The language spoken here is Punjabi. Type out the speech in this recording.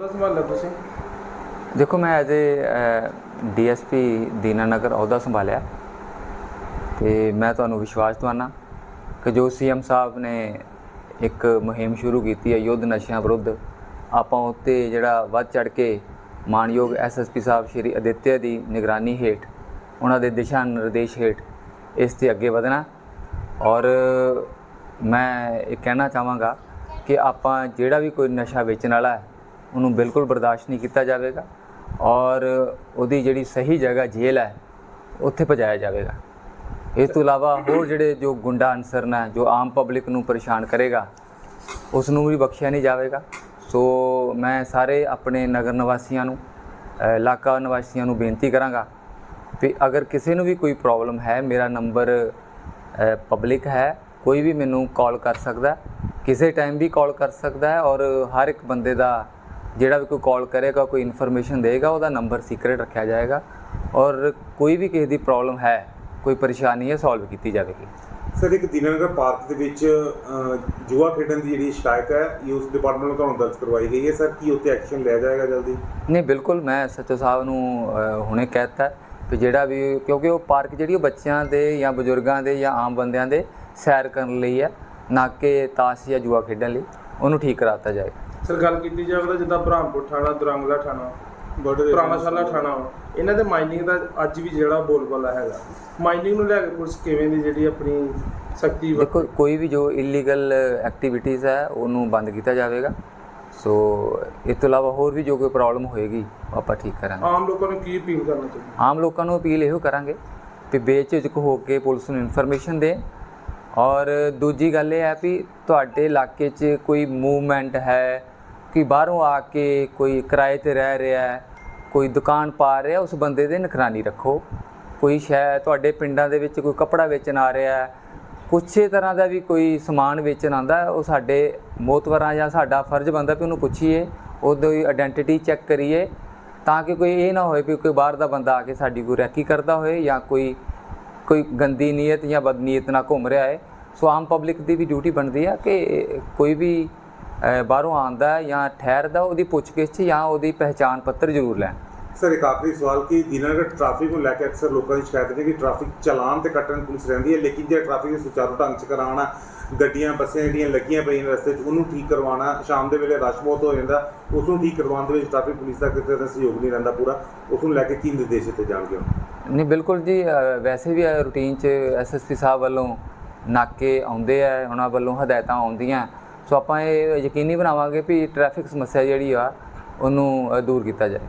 ਉਹਦਾ ਸੰਭਾਲਿਆ ਤੁਸੀਂ? ਦੇਖੋ, ਮੈਂ ਐਜ਼ ਏ ਡੀਐਸਪੀ ਦੀਨਾਨਗਰ ਅਹੁਦਾ ਸੰਭਾਲਿਆ। ਤੇ ਮੈਂ ਤੁਹਾਨੂੰ ਵਿਸ਼ਵਾਸ ਦਵਾਨਾ ਕਿ ਜੋ ਸੀਐਮ ਸਾਹਿਬ ਨੇ ਇੱਕ ਮੁਹਿੰਮ ਸ਼ੁਰੂ ਕੀਤੀ ਹੈ ਯੁੱਧ ਨਸ਼ਿਆਂ ਵਿਰੁੱਧ, ਆਪਾਂ ਉੱਤੇ ਜਿਹੜਾ ਵੱਧ ਚੜ ਕੇ ਮਾਨਯੋਗ ਐਸਐਸਪੀ ਸਾਹਿਬ ਸ਼੍ਰੀ ਅਦਿੱਤਿਆ ਦੀ ਨਿਗਰਾਨੀ ਹੇਠ, ਉਹਨਾਂ ਦੇ ਦਿਸ਼ਾ ਨਿਰਦੇਸ਼ ਹੇਠ ਇਸ ਤੇ ਅੱਗੇ ਵਧਣਾ। ਔਰ ਮੈਂ ਇਹ ਕਹਿਣਾ ਚਾਹਾਂਗਾ ਕਿ ਆਪਾਂ ਜਿਹੜਾ ਵੀ ਕੋਈ ਨਸ਼ਾ ਵੇਚਣ ਵਾਲਾ ਹੈ ਉਹਨੂੰ ਬਿਲਕੁਲ ਬਰਦਾਸ਼ਤ ਨਹੀਂ ਕੀਤਾ ਜਾਵੇਗਾ ਔਰ ਉਹਦੀ ਜਿਹੜੀ ਸਹੀ ਜਗ੍ਹਾ ਜੇਲ੍ਹ ਹੈ, ਉੱਥੇ ਪਜਾਇਆ ਜਾਵੇਗਾ। ਇਸ ਤੋਂ ਇਲਾਵਾ ਹੋਰ ਜਿਹੜੇ ਜੋ ਗੁੰਡਾ ਅਨਸਰ ਨੇ ਜੋ ਆਮ ਪਬਲਿਕ ਨੂੰ ਪਰੇਸ਼ਾਨ ਕਰੇਗਾ ਉਸ ਨੂੰ ਵੀ ਬਖਸ਼ਿਆ ਨਹੀਂ ਜਾਵੇਗਾ। ਸੋ ਮੈਂ ਸਾਰੇ ਆਪਣੇ ਨਗਰ ਨਿਵਾਸੀਆਂ ਨੂੰ ਇਲਾਕਾ ਨਿਵਾਸੀਆਂ ਨੂੰ ਬੇਨਤੀ ਕਰਾਂਗਾ ਵੀ ਅਗਰ ਕਿਸੇ ਨੂੰ ਵੀ ਕੋਈ ਪ੍ਰੋਬਲਮ ਹੈ, ਮੇਰਾ ਨੰਬਰ ਪਬਲਿਕ ਹੈ, ਕੋਈ ਵੀ ਮੈਨੂੰ ਕਾਲ ਕਰ ਸਕਦਾ ਕਿਸੇ ਟਾਈਮ ਵੀ ਕਾਲ ਕਰ ਸਕਦਾ ਹੈ ਔਰ ਹਰ ਇੱਕ ਬੰਦੇ ਦਾ ਜਿਹੜਾ ਵੀ ਕੋਈ ਕਾਲ ਕਰੇਗਾ ਕੋਈ ਇਨਫੋਰਮੇਸ਼ਨ ਦੇਗਾ ਉਹਦਾ ਨੰਬਰ ਸੀਕ੍ਰੇਟ ਰੱਖਿਆ ਜਾਏਗਾ ਔਰ ਕੋਈ ਵੀ ਕਿਸੇ ਦੀ ਪ੍ਰੋਬਲਮ ਹੈ ਕੋਈ ਪਰੇਸ਼ਾਨੀ ਹੈ ਸੋਲਵ ਕੀਤੀ ਜਾਵੇਗੀ। ਸਰ ਇੱਕ ਦੀਨਾਨਗਰ ਪਾਰਕ ਦੇ ਵਿੱਚ ਜੂਆ ਖੇਡਣ ਦੀ ਜਿਹੜੀ ਸ਼ਿਕਾਇਤ ਹੈ ਇਹ ਉਸ ਡਿਪਾਰਟਮੈਂਟ ਨੂੰ ਤੁਹਾਨੂੰ ਦਰਜ ਕਰਵਾਈ ਗਈ ਹੈ। ਸਰ ਕੀ ਉੱਤੇ ਐਕਸ਼ਨ ਲਿਆ ਜਾਏਗਾ ਜਲਦੀ? ਨਹੀਂ ਬਿਲਕੁਲ ਮੈਂ ਸੱਚੋ ਸਾਹਿਬ ਨੂੰ ਹੁਣੇ ਕਹਿਤਾ ਕਿ ਜਿਹੜਾ ਵੀ ਕਿਉਂਕਿ ਉਹ ਪਾਰਕ ਜਿਹੜੀ ਉਹ ਬੱਚਿਆਂ ਦੇ ਜਾਂ ਬਜ਼ੁਰਗਾਂ ਦੇ ਜਾਂ ਆਮ ਬੰਦਿਆਂ ਦੇ ਸੈਰ ਕਰਨ ਲਈ ਹੈ ਨਾ ਕਿ ਤਾਸ਼ ਜਾਂ ਜੂਆ ਖੇਡਣ ਲਈ। ਉਹਨੂੰ ਠੀਕ ਕਰਾਤਾ ਜਾਏ। ਸਰ ਗੱਲ ਕੀਤੀ ਜਾਵੇ ਤਾਂ ਜਿੱਦਾਂ ਬ੍ਰਹਮਪੁਰ ਥਾਣਾ ਦੁਰੰਗਲਾ ਥਾਣਾ ਪੁਰਾਣਾ ਸਾਲਾ ਥਾਣਾ। ਵਾ, ਇਹਨਾਂ ਦੇ ਮਾਈਨਿੰਗ ਦਾ ਅੱਜ ਵੀ ਜਿਹੜਾ ਬੋਲਬਾਲਾ ਹੈਗਾ। ਮਾਈਨਿੰਗ ਨੂੰ ਲੈ ਕੇ ਪੁਲਿਸ ਕਿਵੇਂ ਦੀ ਜਿਹੜੀ ਆਪਣੀ ਸਖਤੀ ਦੇਖੋ ਕੋਈ ਵੀ ਜੋ ਇਲੀਗਲ ਐਕਟੀਵਿਟੀਜ਼ ਹੈ ਉਹਨੂੰ ਬੰਦ ਕੀਤਾ ਜਾਵੇਗਾ। ਸੋ ਇਸ ਤੋਂ ਇਲਾਵਾ ਹੋਰ ਵੀ ਜੋ ਕੋਈ ਪ੍ਰੋਬਲਮ ਹੋਏਗੀ ਉਹ ਆਪਾਂ ਠੀਕ ਕਰਾਂਗੇ। ਆਮ ਲੋਕਾਂ ਨੂੰ ਕੀ ਅਪੀਲ ਕਰਨਾ ਚਾਹੀਦਾ ਆਮ ਲੋਕਾਂ ਨੂੰ ਅਪੀਲ ਇਹੋ ਕਰਾਂਗੇ ਕਿ ਬੇਝਿਜਕ ਹੋ ਕੇ ਪੁਲਿਸ ਨੂੰ ਇਨਫੋਰਮੇਸ਼ਨ ਦੇ ਔਰ ਦੂਜੀ ਗੱਲ ਇਹ ਹੈ ਵੀ ਤੁਹਾਡੇ ਇਲਾਕੇ 'ਚ ਕੋਈ ਮੂਵਮੈਂਟ ਹੈ ਕਿ ਬਾਹਰੋਂ ਆ ਕੇ ਕੋਈ ਕਿਰਾਏ ਤੇ ਰਹਿ ਰਿਹਾ ਹੈ, ਕੋਈ ਦੁਕਾਨ ਪਾ ਰਿਹਾ, ਉਸ ਬੰਦੇ ਦੇ ਨਿਗਰਾਨੀ ਰੱਖੋ। ਕੋਈ ਸ਼ਾਇਦ ਤੁਹਾਡੇ ਪਿੰਡਾਂ ਦੇ ਵਿੱਚ ਕੋਈ ਕੱਪੜਾ ਵੇਚਣ ਆ ਰਿਹਾ ਹੈ, ਕੁਛੇ ਤਰ੍ਹਾਂ ਦਾ ਵੀ ਕੋਈ ਸਮਾਨ ਵੇਚਣ ਆਂਦਾ ਉਹ ਸਾਡੇ ਮੋਤਵਰਾਂ ਜਾਂ ਸਾਡਾ ਫਰਜ਼ ਬਣਦਾ ਵੀ ਉਹਨੂੰ ਪੁੱਛੀਏ, ਉਹਦੀ ਆਇਡੈਂਟੀਟੀ ਚੈੱਕ ਕਰੀਏ, ਤਾਂ ਕਿ ਕੋਈ ਇਹ ਨਾ ਹੋਏ ਵੀ ਕੋਈ ਬਾਹਰ ਦਾ ਬੰਦਾ ਆ ਕੇ ਸਾਡੀ ਕੋਈ ਰੈਕੀ ਕਰਦਾ ਹੋਏ ਜਾਂ ਕੋਈ ਕੋਈ ਗੰਦੀ ਨੀਅਤ ਜਾਂ ਬਦਨੀਅਤ ਨਾਲ ਘੁੰਮ ਰਿਹਾ ਹੈ, ਸੋ ਆਮ ਪਬਲਿਕ ਦੀ ਵੀ ਡਿਊਟੀ ਬਣਦੀ ਆ ਕਿ ਕੋਈ ਵੀ ਬਾਹਰੋਂ ਆਂਦਾ ਜਾਂ ਠਹਿਰਦਾ, ਉਹਦੀ ਪੁੱਛਗਿੱਛ ਜਾਂ ਉਹਦੀ ਪਹਿਚਾਣ ਪੱਤਰ ਜ਼ਰੂਰ ਲੈਣ ਸਰ, ਇੱਕ ਆਖਰੀ ਸਵਾਲ ਕਿ ਦੀਨਾਨਗਰ ਟ੍ਰੈਫਿਕ ਨੂੰ ਲੈ ਕੇ ਅਕਸਰ ਲੋਕਾਂ ਦੀ ਸ਼ਿਕਾਇਤ ਹੈ ਕਿ ਟ੍ਰੈਫਿਕ ਚਲਾਨ ਤੇ ਕੱਟਣ ਪੁਲਿਸ ਰਹਿੰਦੀ ਹੈ, ਲੇਕਿਨ ਜੇ ਟ੍ਰੈਫਿਕ ਨੂੰ ਸੁਚਾਰੂ ਢੰਗ 'ਚ ਕਰਾਉਣਾ, ਗੱਡੀਆਂ, ਬੱਸਾਂ ਜਿਹੜੀਆਂ ਲੱਗੀਆਂ ਪਈਆਂ ਰਸਤੇ 'ਚ, ਉਹਨੂੰ ਠੀਕ ਕਰਵਾਉਣਾ, ਸ਼ਾਮ ਦੇ ਵੇਲੇ ਰਸ਼ ਬਹੁਤ ਹੋ ਜਾਂਦਾ ਉਸ ਨੂੰ ਠੀਕ ਕਰਵਾਉਣ ਦੇ ਵਿੱਚ ਟ੍ਰੈਫਿਕ ਪੁਲਿਸ ਦਾ ਕਿਤੇ ਦਾ ਸਹਿਯੋਗ ਨਹੀਂ ਰਹਿੰਦਾ ਪੂਰਾ ਉਸ ਨੂੰ ਲੈ ਕੇ ਕੀ ਨਿਰਦੇਸ਼ ਦਿੱਤੇ ਜਾਣਗੇ ਹੁਣ? ਨਹੀਂ, ਬਿਲਕੁਲ ਜੀ ਵੈਸੇ ਵੀ ਰੂਟੀਨ 'ਚ ਐਸਐਸਪੀ ਸਾਹਿਬ ਵੱਲੋਂ ਨਾਕੇ ਆਉਂਦੇ ਆ, ਉਹਨਾਂ ਵੱਲੋਂ ਹਦਾਇਤਾਂ ਆਉਂਦੀਆਂ। ਸੋ ਆਪਾਂ ਇਹ ਯਕੀਨੀ ਬਣਾਵਾਂਗੇ ਵੀ ਟ੍ਰੈਫਿਕ ਸਮੱਸਿਆ ਜਿਹੜੀ ਆ, ਉਹਨੂੰ ਦੂਰ ਕੀਤਾ ਜਾਏ।